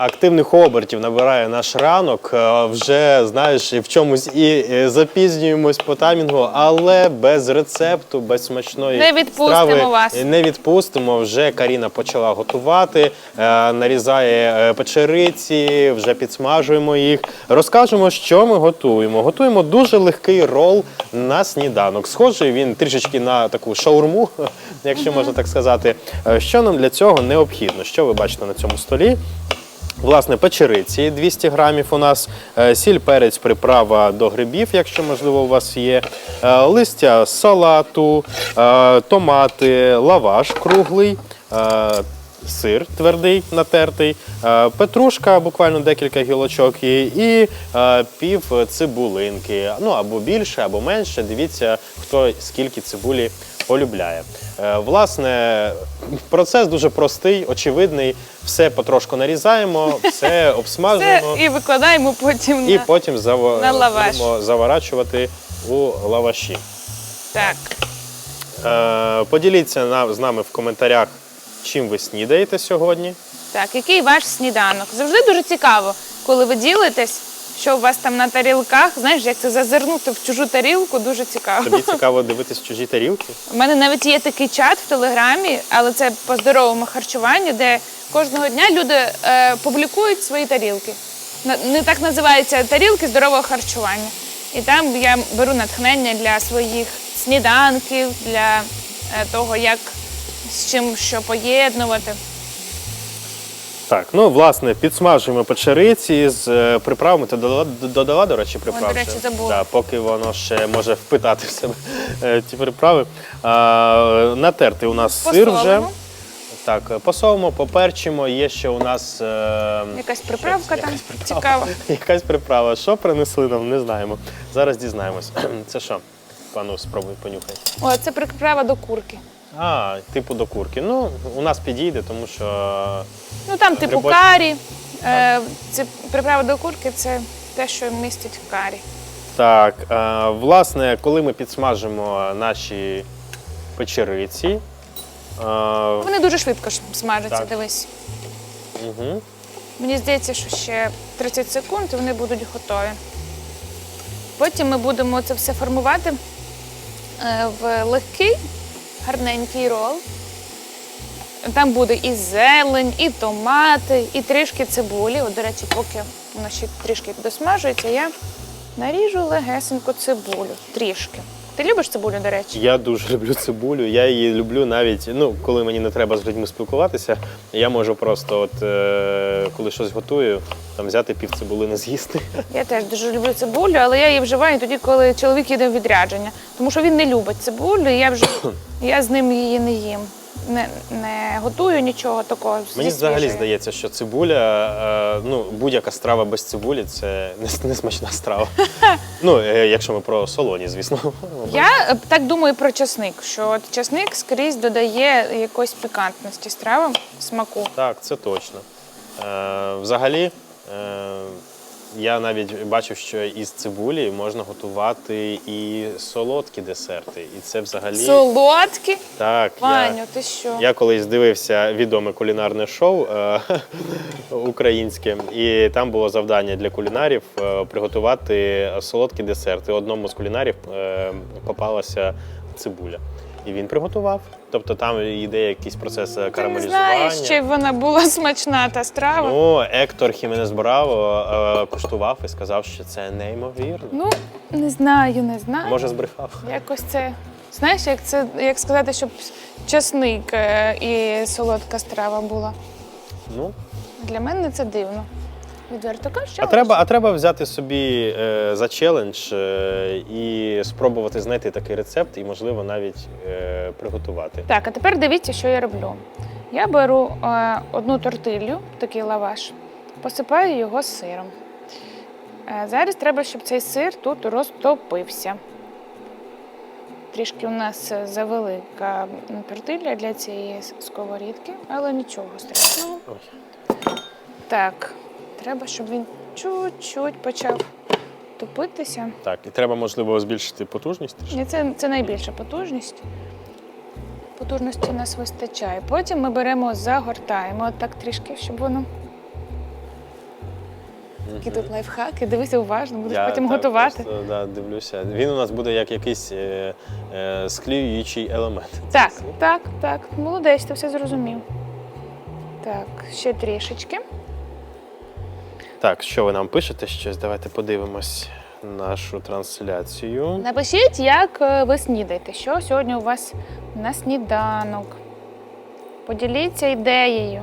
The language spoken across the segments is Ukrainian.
активних обертів набирає наш ранок. Е, Вже знаєш, в чомусь і запізнюємось по таймінгу, але без рецепту, без смачної Не відпустимо страви вас. не відпустимо. Вже Каріна почала готувати, е, нарізає е, печериці, вже підсмажуємо їх. Розкажемо, що ми готуємо. Готуємо дуже легкий рол на сніданок. Схожий він трішечки на таку шаурму, якщо можна так сказати. Що нам для цього необхідно? Що ви бачите на цьому столі? Власне, печериці 200 грамів у нас, е, сіль, перець, приправа до грибів, якщо можливо у вас є, е, листя салату, е, томати, лаваш круглий. Сир твердий натертий, петрушка, буквально декілька гілочок і пів цибулинки. Ну або більше, або менше. Дивіться, хто скільки цибулі полюбляє. Е, Власне, процес дуже простий, очевидний. Все потрошку нарізаємо, все Це обсмажуємо і викладаємо потім і на... потім зава- на лаваш. будемо заворачувати у лаваші. Так. Е, Поділіться на- з нами в коментарях, чим ви снідаєте сьогодні. Так, який ваш сніданок? Завжди дуже цікаво, коли ви ділитесь, що у вас там на тарілках. Знаєш, як це зазирнути в чужу тарілку, дуже цікаво. Тобі цікаво дивитись чужі тарілки? У мене навіть є такий чат в Телеграмі, але це по здоровому харчуванню, де кожного дня люди е, публікують свої тарілки. На- Не так називаються тарілки здорового харчування. І там я беру натхнення для своїх сніданків, для е, того, як з чим що поєднувати. Так, ну власне, підсмажуємо печериці з е, приправами. Ти додала, додала, до речі, приправ? до речі, ще? забула. Да, поки воно ще може впитати в себе е, ті приправи. А, натертий у нас сир вже. Посолимо. Так, посолимо, поперчимо. Є ще у нас. Е, Якась приправка там Якась приправа. цікава. Якась приправа. Що принесли нам, не знаємо. Зараз дізнаємось. Це що? Пану, спробуй понюхай. О, це приправа до курки. А, типу до курки. Ну, у нас підійде, тому що Ну там типу Грибочки. карі. Е, це приправа до курки це те, що містить карі. Так, е, власне, коли ми підсмажимо наші печериці, е, Вони дуже швидко ж смажаться, Так. дивись. угу, Мені здається, що ще 30 секунд і вони будуть готові. Потім ми будемо це все формувати е, в легкий, гарненький рол. Там буде і зелень, і томати, і трішки цибулі. От, до речі, поки воно ще трішки досмажується, я наріжу легесенько цибулю. Трішки. Ти любиш цибулю, до речі? я дуже люблю цибулю. Я її люблю навіть, ну, коли мені не треба з людьми спілкуватися, я можу просто, от, е, коли щось готую, там взяти пів цибулини з'їсти. Я теж дуже люблю цибулю, але я її вживаю тоді, коли чоловік їде в відрядження. Тому що він не любить цибулю, і я вже я з ним її не їм. Не, не готую нічого такого. Мені взагалі здається, що цибуля, е, ну, будь-яка страва без цибулі це не, не смачна страва. ну, е, якщо ми про солоні, звісно. Я е, так думаю про часник, що от часник скрізь додає якоїсь пікантності стравам, смаку. Так, це точно. Е, взагалі, я навіть бачив, що із цибулі можна готувати і солодкі десерти. І це взагалі Солодкі. так. Ваню, Я, ти що? я колись дивився відоме кулінарне шоу е, українське, і там було завдання для кулінарів е, приготувати солодкі десерти. Одному з кулінарів е, попалася цибуля. І він приготував. Тобто там йде якийсь процес Ти не знаєш, чи вона була смачна та страва. Ну, Ектор Хіменес Браво е, куштував і сказав, що це неймовірно. Ну, не знаю, не знаю. Може, збрехав. Якось це. Знаєш, як це як сказати, щоб часник е, і солодка страва була. Ну, Для мене це дивно. Відверто кажучи. а треба, а треба взяти собі е, за челендж е, і спробувати знайти такий рецепт і, можливо, навіть е, приготувати. Так, а тепер дивіться, що я роблю. Я беру е, одну тортилью, такий лаваш, посипаю його сиром. Е, зараз треба, щоб цей сир тут розтопився. Трішки у нас завелика тортилля для цієї сковорідки, але нічого страшного. Ой. Так, треба, щоб він чуть-чуть почав топитися. Так, і треба, можливо, збільшити потужність. І це, це найбільша потужність. Потужності у нас вистачає. Потім ми беремо, загортаємо отак трішки, щоб воно Які тут лайфхаки, дивися уважно, будеш Я потім так готувати. Просто, да, дивлюся. Він у нас буде як якийсь е, е, склеюючий елемент. Так, так, так. Молодець, ти все зрозумів. Так, ще трішечки. Так, що ви нам пишете щось? Давайте подивимось нашу трансляцію. Напишіть, як е, ви снідаєте, що сьогодні у вас на сніданок. Поділіться ідеєю.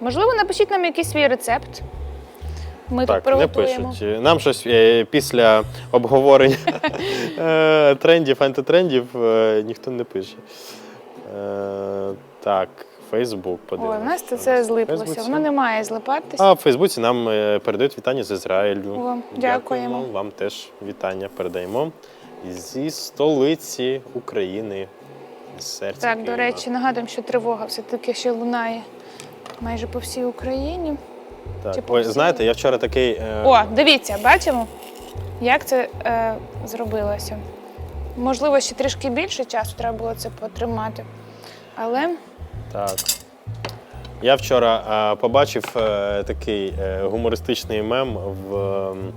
Можливо, напишіть нам якийсь свій рецепт. Ми тут не пишуть. Нам щось е, після обговорення е, трендів, антитрендів ніхто не пише. Так, Фейсбук Ой, у нас це, в злиплося. Воно не має злипатися. А в Фейсбуці нам е, передають вітання з Ізраїлю. О, дякуємо. Вам теж вітання передаємо зі столиці України. з серця Так, до Києва. речі, нагадуємо, що тривога все-таки ще лунає майже по всій Україні. Так. чи по Ой, знаєте, я вчора такий. е, О, дивіться, бачимо, як це е, зробилося. Можливо, ще трішки більше часу треба було це потримати. Але Так. Я вчора е, побачив е, такий е, гумористичний мем в ем,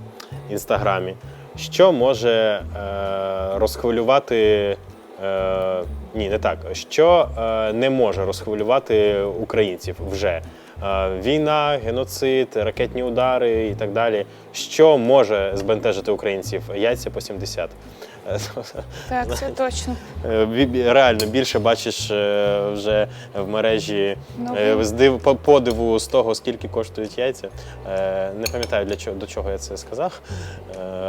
інстаграмі. Що може е, розхвилювати. Е, ні, не так. Що е, не може розхвилювати українців вже? Е, війна, геноцид, ракетні удари і так далі. Що може збентежити українців? Яйця по 70. Так, це точно. Е, Реально більше бачиш е, вже в мережі Ну, е, з див- подиву з того, скільки коштують яйця. Не пам'ятаю для чого до чого я це сказав.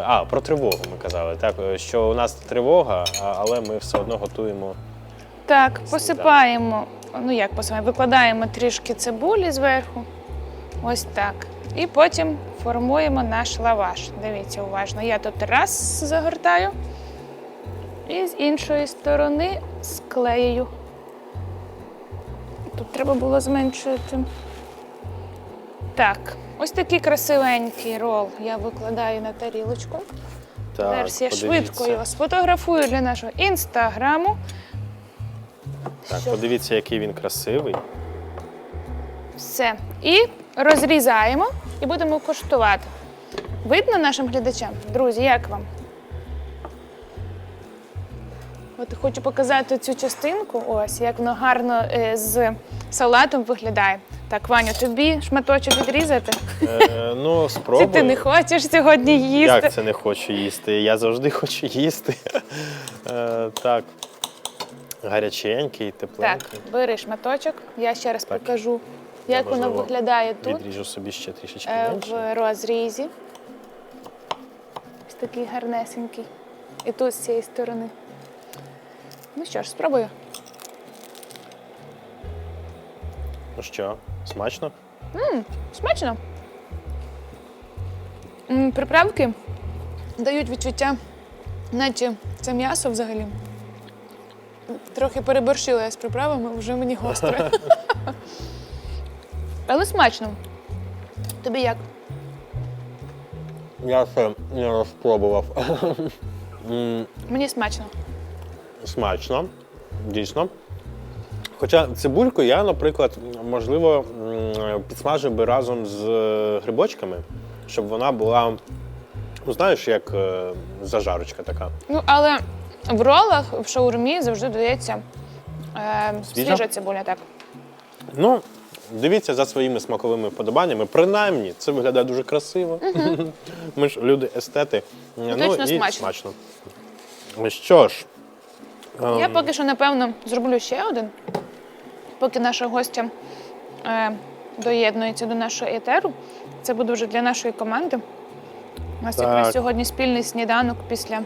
А, про тривогу ми казали. Так, що у нас тривога, але ми все одно готуємо. Так, посипаємо, ну як посипаємо, викладаємо трішки цибулі зверху. Ось так. І потім формуємо наш лаваш. Дивіться уважно. Я тут раз загортаю і з іншої сторони склею. Тут треба було зменшити. Так, ось такий красивенький рол я викладаю на тарілочку. Так, Зараз я подивіться. швидко його сфотографую для нашого інстаграму. Так, щоб- подивіться, який він красивий. Все. І розрізаємо і будемо куштувати. Видно нашим глядачам? Друзі, як вам? От хочу показати цю частинку, ось як воно гарно е, з салатом виглядає. Так, Ваню, тобі шматочок відрізати? Е, ну, Чи ти не хочеш сьогодні їсти? Як це не хочу їсти? Я завжди хочу їсти. Е, Так. Гаряченький, Так, бери шматочок. Я ще раз Так. покажу, як воно виглядає тут. Відріжу собі ще трішечки Е, менше. в розрізі. Ось такий гарнесенький. І тут з цієї сторони. Ну що ж, спробую. Ну що, смачно? Смачно. М, Приправки дають відчуття, наче це м'ясо взагалі. Трохи переборщила я з приправами, вже мені гостро. Але смачно. Тобі як? Я ще не розпробував. М, Мені смачно. Смачно, дійсно. Хоча цибульку я, наприклад, можливо, підсмажив би разом з е, грибочками, щоб вона була, ну знаєш, як е, зажарочка така. Ну, але в ролах в шаурмі завжди додається е, Свіжа? свіжа цибуля, так. Ну, дивіться за своїми смаковими вподобаннями. Принаймні, це виглядає дуже красиво. Ми ж люди естети. ну, і смачно. смачно. Що ж, Я ем, поки що, напевно, зроблю ще один, поки наша гостя е, доєднується до нашого етеру. Це буде вже для нашої команди. У нас Так. якраз сьогодні спільний сніданок після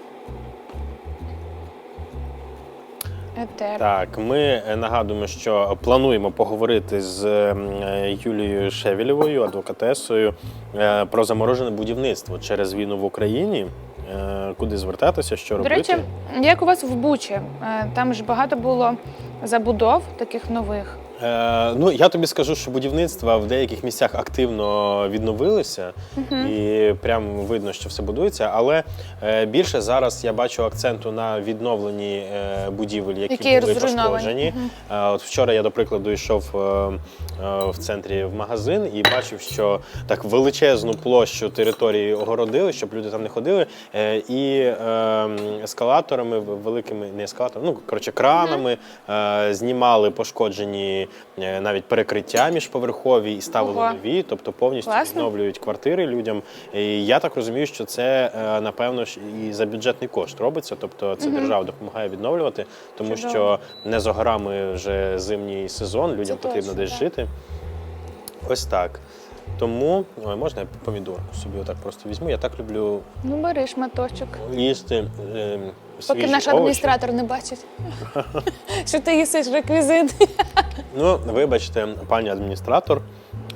етеру. Так, ми е, нагадуємо, що плануємо поговорити з е, Юлією Шевелєвою, адвокатесою, е, про заморожене будівництво через війну в Україні. Е, Куди звертатися, що До речі, як у вас в Бучі? Е, Там ж багато було забудов таких нових. Е, ну, я тобі скажу, що будівництва в деяких місцях активно відновилися, і прям видно, що все будується. Але е, більше зараз я бачу акценту на відновленні е, будівель, які, Які були розруйновані. пошкоджені. Е, от вчора я, до прикладу, йшов е, е, в центрі в магазин і бачив, що так величезну площу території огородили, щоб люди там не ходили. Е, і е, ескалаторами великими, не ескалаторами, ну коротше, кранами е, знімали пошкоджені навіть перекриття міжповерхові і ставили Ого. нові, тобто повністю Класно. відновлюють квартири людям. І я так розумію, що це е, напевно ж і за бюджетний кошт робиться. Тобто це держава допомагає відновлювати, тому Чудово. що не за горами вже зимній сезон, людям Це потрібно точно, десь так. жити. Ось так. Тому ой, можна я помідорку собі отак просто візьму. Я так люблю Ну, бери шматочок. їсти. Е, Поки свіжі наш овочі. адміністратор не бачить, що ти їсиш реквізит. Ну, вибачте, пані адміністратор,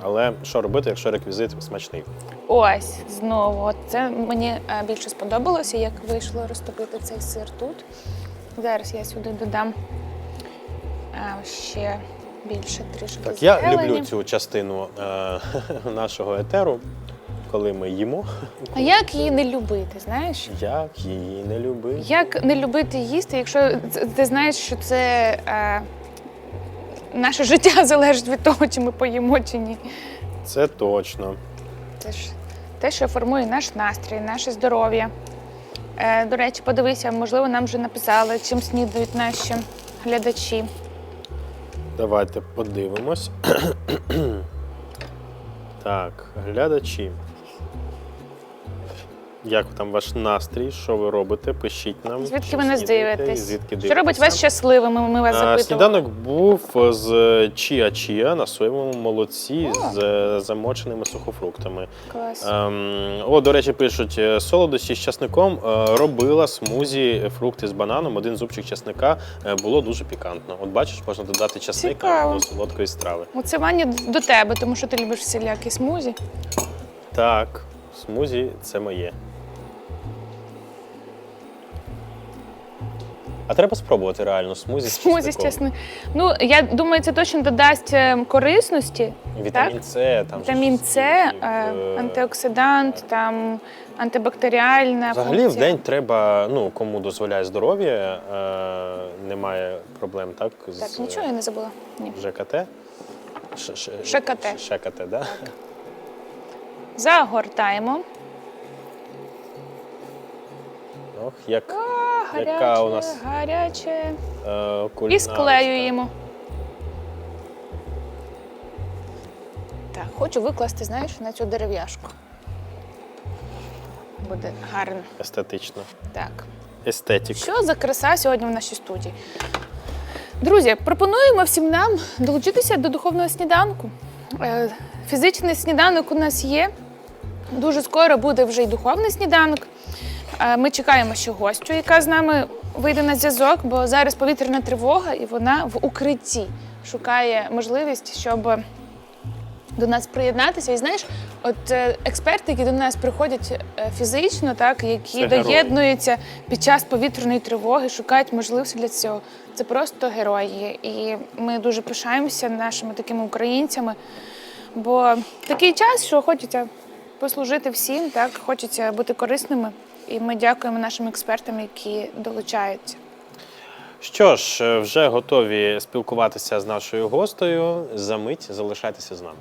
але що робити, якщо реквізит смачний? Ось знову. От Це мені е, більше сподобалося, як вийшло розтопити цей сир тут. Зараз я сюди додам е, ще більше трішки. Так, я зелені. люблю цю частину е, нашого етеру, коли ми їмо. А як її не любити, знаєш? Як її не любити. Як не любити їсти, якщо ти знаєш, що це е, наше життя залежить від того, чи ми поїмо чи ні. Це точно. Це ж те, що формує наш настрій, наше здоров'я. Е, до речі, подивися, можливо, нам вже написали, чим снідають наші глядачі. Давайте подивимось. так, глядачі. Як там ваш настрій? Що ви робите? Пишіть нам. Звідки ви нас дивитесь? Звідки Що робить вас щасливими? Ми вас А, запитували. Сніданок був з чіа-чіа на соєвому молоці О. з е, замоченими сухофруктами. Клас. Ем, о, до речі, пишуть, е, солодощі з часником е, робила смузі е, фрукти з бананом, один зубчик часника е, було дуже пікантно. От бачиш, можна додати часник до солодкої страви. Оце Ваня до тебе, тому що ти любиш всілякі смузі. Так, смузі це моє. А треба спробувати реально смузі з Смузі з чесни. Ну, я думаю, це точно додасть е, корисності. Вітамін С, там Вітамін ж С, е, е, антиоксидант, там антибактеріальна Взагалі в функція. день треба, ну кому дозволяє здоров'я, е, немає проблем, так? З Так, нічого я не забула. Ні. ЖКТ? Ш- ш- ШКТ. ШКТ, да? Загортаємо. Ох, як А, Яка у нас гаряче. е, І склеюємо. Так, хочу викласти, знаєш, на цю дерев'яшку. Буде гарно. Естетично. Так. Естетик. Що за краса сьогодні в нашій студії? Друзі, пропонуємо всім нам долучитися до духовного сніданку. Е, Фізичний сніданок у нас є. Дуже скоро буде вже й духовний сніданок. Е, Ми чекаємо ще гостю, яка з нами вийде на зв'язок, бо зараз повітряна тривога, і вона в укритті шукає можливість, щоб до нас приєднатися. І знаєш, от е, експерти, які до нас приходять е, фізично, так які Це герої. доєднуються під час повітряної тривоги, шукають можливості для цього. Це просто герої. І ми дуже пишаємося нашими такими українцями. Бо такий час, що хочеться послужити всім, так хочеться бути корисними. І ми дякуємо нашим експертам, які долучаються. Що ж, е, вже готові спілкуватися з нашою гостею. За мить залишайтеся з нами.